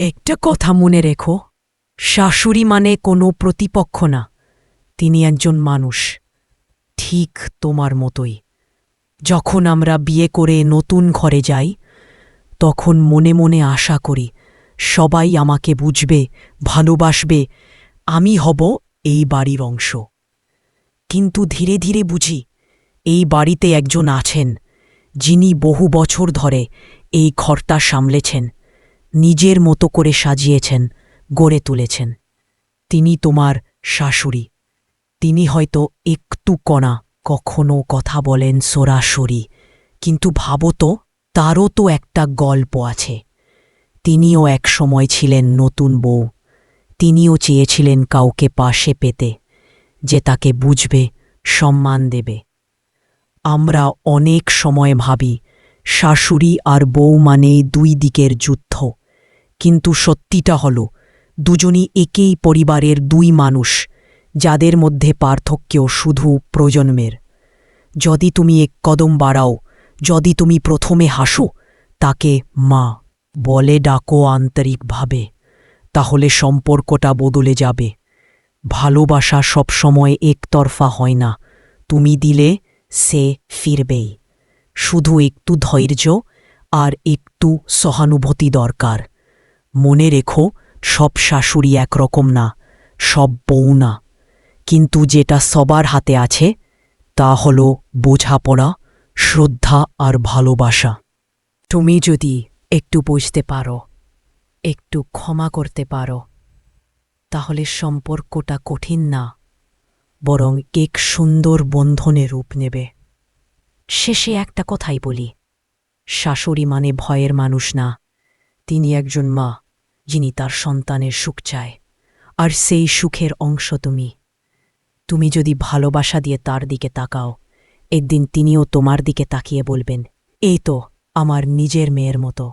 একটা কথা মনে রেখো, শাশুড়ি মানে কোনো প্রতিপক্ষ না, তিনি একজন মানুষ, ঠিক তোমার মতোই। যখন আমরা বিয়ে করে নতুন ঘরে যাই, তখন মনে মনে আশা করি, সবাই আমাকে বুঝবে, ভালোবাসবে, আমি হব এই বাড়ির অংশ। কিন্তু ধীরে ধীরে বুঝি, এই বাড়িতে একজন আছেন, যিনি বহু বছর ধরে এই ঘরটা সামলেছেন। নিজের মতো করে সাজিয়েছেন, গড়ে তুলেছেন। তিনি তোমার শাশুড়ি। তিনি হয়তো একটু কণা কখনো কথা বলেন সরাসরি, কিন্তু ভাবো তো, তারও তো একটা গল্প আছে। তিনিও এক সময় ছিলেন নতুন বউ। তিনিও চেয়েছিলেন কাউকে পাশে পেতে, যে তাকে বুঝবে, সম্মান দেবে। আমরা অনেক সময় ভাবি, শাশুড়ি আর বউ মানে দুই দিকের যুদ্ধ। কিন্তু সত্যিটা হল, দুজনই একেই পরিবারের দুই মানুষ, যাদের মধ্যে পার্থক্য শুধু প্রজন্মের। যদি তুমি এক কদম বাড়াও, যদি তুমি প্রথমে হাসো, তাকে মা বলে ডাকো আন্তরিকভাবে, তাহলে সম্পর্কটা বদলে যাবে। ভালোবাসা সবসময় একতরফা হয় না, তুমি দিলে সে ফিরবেই। শুধু একটু ধৈর্য আর একটু সহানুভূতি দরকার। মনে রেখো, সব শাশুড়ি একরকম না, সব বউ না। কিন্তু যেটা সবার হাতে আছে, তা হল বোঝাপড়া, শ্রদ্ধা আর ভালোবাসা। তুমি যদি একটু বুঝতে পারো, একটু ক্ষমা করতে পারো, তাহলে সম্পর্কটা কঠিন না, বরং এক সুন্দর বন্ধনে রূপ নেবে। শেষে একটা কথাই বলি, শাশুড়ি মানে ভয়ের মানুষ না, তিনি একজন মা। যিনি তার সন্তানের সুখ চায়, আর সেই সুখের অংশ তুমি। তুমি যদি ভালোবাসা দিয়ে তার দিকে তাকাও, একদিন তিনিও তোমার দিকে তাকিয়ে বলবেন, এই তো, আমার নিজের মেয়ের মতো।